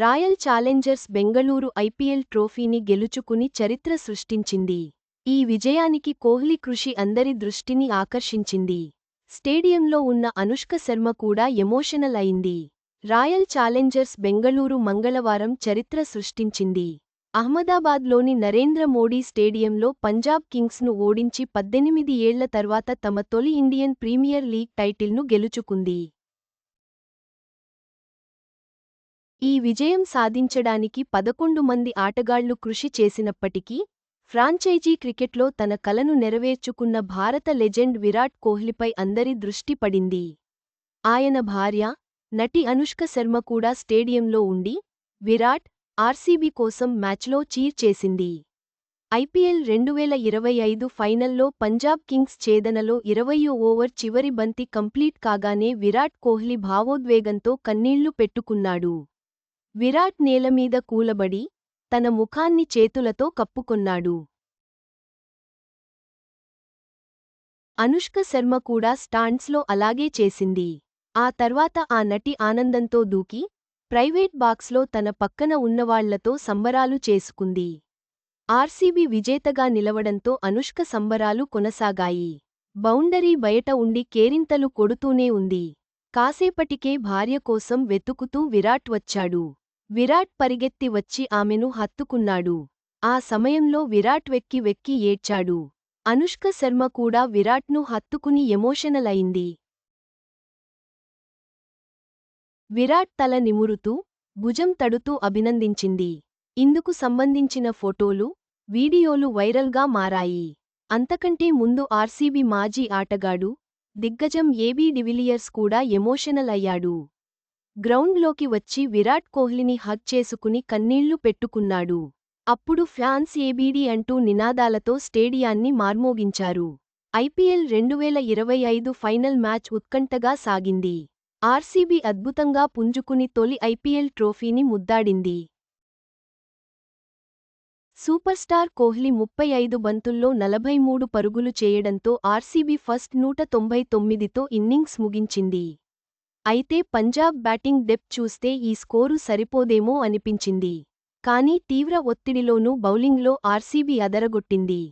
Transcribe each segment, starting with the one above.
Royal Challengers Bengaluru IPL ట్రోఫీని గెలుచుకుని చరిత్ర సృష్టించింది. ఈ విజయానికి కోహ్లీ కృషి అందరి దృష్టిని ఆకర్షించింది. స్టేడియంలో ఉన్న అనుష్క శర్మ కూడా ఎమోషనల్ అయింది. రాయల్ ఛాలెంజర్స్ బెంగళూరు మంగళవారం చరిత్ర సృష్టించింది. అహ్మదాబాద్లోని నరేంద్ర మోడీ స్టేడియంలో పంజాబ్ కింగ్స్ను ఓడించి పద్దెనిమిది ఏళ్ళ తర్వాత తమ తొలి ఇండియన్ ప్రీమియర్ లీగ్ టైటిల్ను గెలుచుకుంది. ఈ విజయం సాధించడానికి పదకొండు మంది ఆటగాళ్ళు కృషి చేసినప్పటికీ ఫ్రాంచైజీ క్రికెట్లో తన కలను నెరవేర్చుకున్న భారత లెజెండ్ విరాట్ కోహ్లీపై అందరి దృష్టి పడింది. ఆయన భార్య నటి అనుష్క శర్మ కూడా స్టేడియంలో ఉండి విరాట్ ఆర్సీబీ కోసం మ్యాచ్లో చీర్ చేసింది. ఐపీఎల్ రెండువేల ఇరవై ఐదు ఫైనల్లో పంజాబ్ కింగ్స్ ఛేదనలో ఇరవయో ఓవర్ చివరి బంతి కంప్లీట్ కాగానే విరాట్ కోహ్లీ భావోద్వేగంతో కన్నీళ్ళు పెట్టుకున్నాడు. విరాట్ నేలమీద కూలబడి తన ముఖాన్ని చేతులతో కప్పుకొన్నాడు. అనుష్క శర్మ కూడా స్టాండ్స్లో అలాగే చేసింది. ఆ తర్వాత ఆ నటి ఆనందంతో దూకి ప్రైవేట్ బాక్స్లో తన పక్కన ఉన్నవాళ్ళతో సంబరాలు చేసుకుంది. ఆర్సీబీ విజేతగా నిలవడంతో అనుష్క సంబరాలు కొనసాగాయి. బౌండరీ బయట ఉండి కేరింతలు కొడుతూనే ఉంది. కాసేపటికే భార్య కోసం వెతుకుతూ విరాట్ వచ్చాడు. విరాట్ పరిగెత్తి వచ్చి ఆమెను హత్తుకున్నాడు. ఆ సమయంలో విరాట్ వెక్కి వెక్కి ఏడ్చాడు. అనుష్క శర్మ కూడా విరాట్ను హత్తుకుని ఎమోషనల్ అయింది విరాట్ తల నిమురుతూ భుజం తడుతూ అభినందించింది. ఇందుకు సంబంధించిన ఫోటోలు వీడియోలు వైరల్గా మారాయి. అంతకంటే ముందు ఆర్సీబీ మాజీ ఆటగాడు దిగ్గజం ఏబీ డివిలియర్స్ కూడా ఎమోషనల్ అయ్యాడు గ్రౌండ్లోకి వచ్చి విరాట్ కోహ్లీని హగ్ చేసుకుని కన్నీళ్ళు పెట్టుకున్నాడు. అప్పుడు ఫ్యాన్స్ ఏబీడీ అంటూ నినాదాలతో స్టేడియాన్ని మార్మోగించారు. ఐపీఎల్ రెండువేల ఇరవై ఐదు ఫైనల్ మ్యాచ్ ఉత్కంఠగా సాగింది. ఆర్సీబీ అద్భుతంగా పుంజుకుని తొలి ఐపీఎల్ ట్రోఫీని ముద్దాడింది. సూపర్ స్టార్ కోహ్లీ ముప్పై ఐదు బంతుల్లో నలభై మూడు పరుగులు చేయడంతో ఆర్సీబీ ఫస్ట్ నూట తొంభై తొమ్మిదితో ఇన్నింగ్స్ ముగించింది. అయితే పంజాబ్ బ్యాటింగ్ డెప్ చూస్తే ఈ స్కోరు సరిపోదేమో అనిపించింది. కానీ తీవ్ర ఒత్తిడిలోనూ బౌలింగ్లో ఆర్సీబీ అదరగొట్టింది.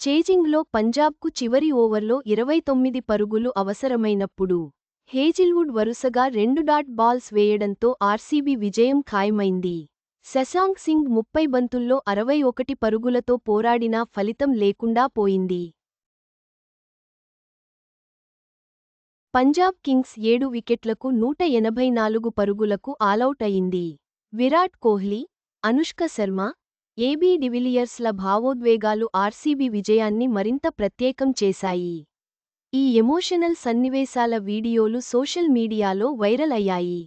చేజింగ్లో పంజాబ్కు చివరి ఓవర్లో ఇరవై తొమ్మిది పరుగులు అవసరమైనప్పుడు హేజిల్వుడ్ వరుసగా రెండు డాట్ బాల్స్ వేయడంతో ఆర్సీబీ విజయం ఖాయమైంది. శశాంక్ సింగ్ ముప్పై బంతుల్లో అరవై ఒకటి పరుగులతో పోరాడినా ఫలితం లేకుండా పోయింది. పంజాబ్ కింగ్స్ ఏడు వికెట్లకు నూట ఎనభై నాలుగు పరుగులకు ఆలౌట్ అయింది. విరాట్ కోహ్లీ అనుష్క శర్మ ఏబీ డివిలియర్స్ల భావోద్వేగాలు ఆర్సీబీ విజయాన్ని మరింత ప్రత్యేకం చేశాయి. ఈ ఎమోషనల్ సన్నివేశాల వీడియోలు సోషల్ మీడియాలో వైరల్ అయ్యాయి.